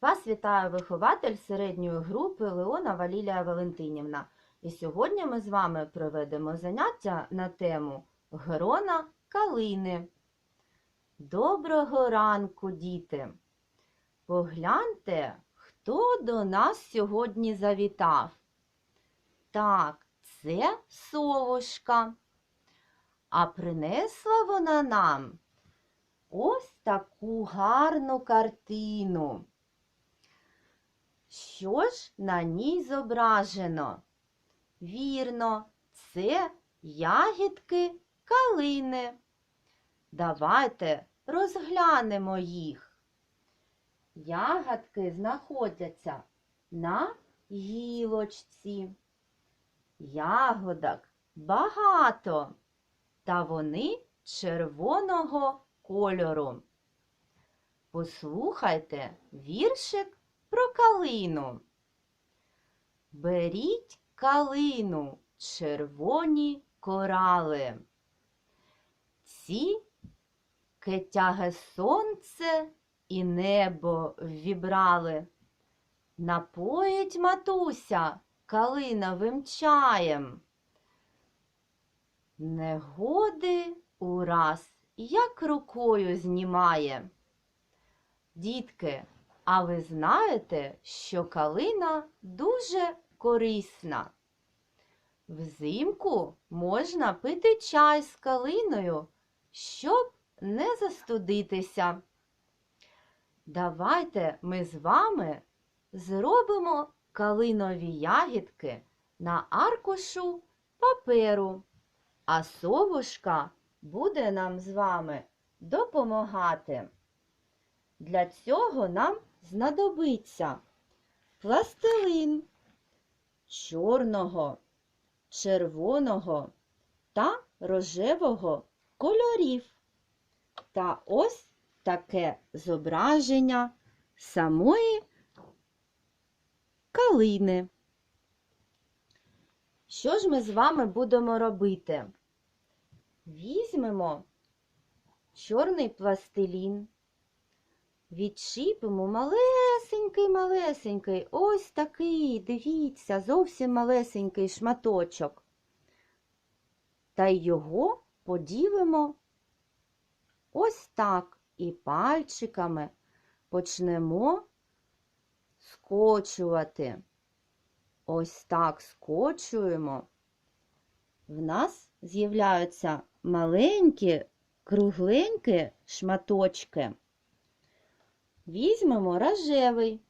Вас вітає вихователь середньої групи Леона Валілія Валентинівна. І сьогодні ми з вами проведемо заняття на тему Грона калини. Доброго ранку, діти! Погляньте, хто до нас сьогодні завітав. Так, це совушка. А принесла вона нам ось таку гарну картину. Що ж на ній зображено? Вірно, це ягідки калини. Давайте розглянемо їх. Ягодки знаходяться на гілочці. Ягодок багато, та вони червоного кольору. Послухайте віршик про калину. Беріть калину, червоні корали. Ці кетяге сонце і небо ввібрали. Напоїть матуся калиновим чаєм. Негоди ураз як рукою знімає. Дітки, а ви знаєте, що калина дуже корисна? Взимку можна пити чай з калиною, щоб не застудитися. Давайте ми з вами зробимо калинові ягідки на аркушу паперу, а совушка буде нам з вами допомагати. Для цього нам знадобиться пластилин чорного, червоного та рожевого кольорів. Та ось таке зображення самої калини. Що ж ми з вами будемо робити? Візьмемо чорний пластилін, відчіпимо малесенький-малесенький, ось такий, дивіться, зовсім малесенький шматочок. Та й його поділимо ось так і пальчиками почнемо скочувати. Ось так скочуємо. В нас з'являються маленькі, кругленькі шматочки. Візьмемо рожевий,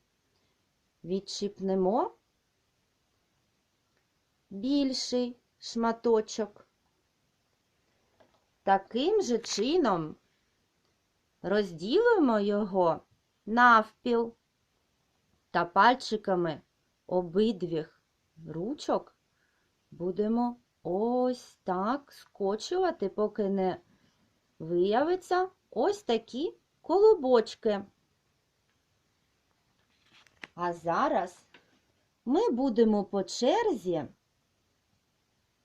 відчіпнемо більший шматочок. Таким же чином розділимо його навпіл та пальчиками обидвіх ручок будемо ось так скочувати, поки не виявиться ось такі колобочки. А зараз ми будемо по черзі,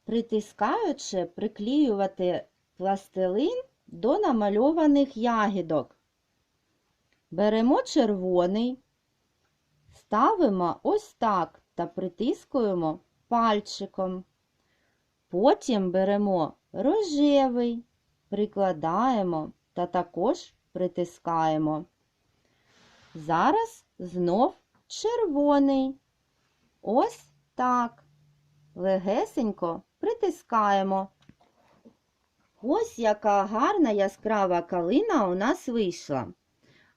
притискаючи, приклеювати пластилин до намальованих ягідок. Беремо червоний, ставимо ось так та притискуємо пальчиком. Потім беремо рожевий, прикладаємо та також притискаємо. Зараз знов червоний. Ось так. Легесенько притискаємо. Ось яка гарна яскрава калина у нас вийшла.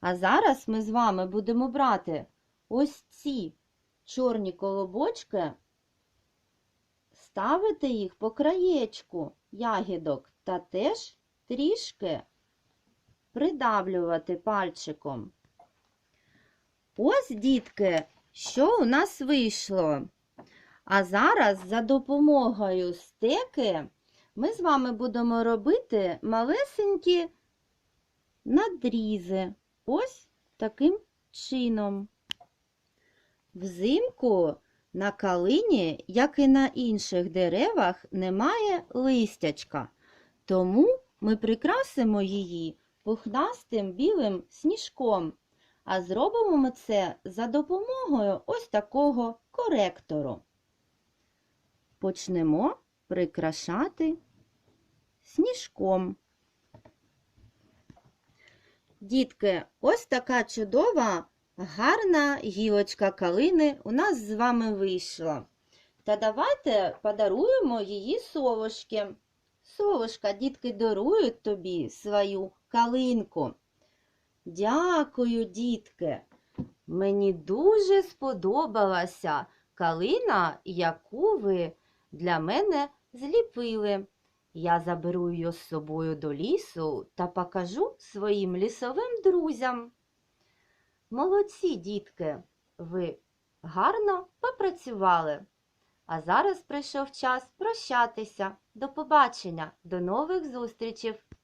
А зараз ми з вами будемо брати ось ці чорні колобочки, ставити їх по краєчку ягідок та теж трішки придавлювати пальчиком. Ось, дітки, що у нас вийшло. А зараз за допомогою стеки ми з вами будемо робити малесенькі надрізи. Ось таким чином. Взимку на калині, як і на інших деревах, немає листячка, тому ми прикрасимо її пухнастим білим сніжком. А зробимо ми це за допомогою ось такого коректору. Почнемо прикрашати сніжком. Дітки, ось така чудова, гарна гілочка калини у нас з вами вийшла. Та давайте подаруємо її совушки. Совушка, дітки дарують тобі свою калинку. Дякую, дітки. Мені дуже сподобалася калина, яку ви для мене зліпили. Я заберу її з собою до лісу та покажу своїм лісовим друзям. Молодці, дітки, ви гарно попрацювали. А зараз прийшов час прощатися. До побачення, до нових зустрічей!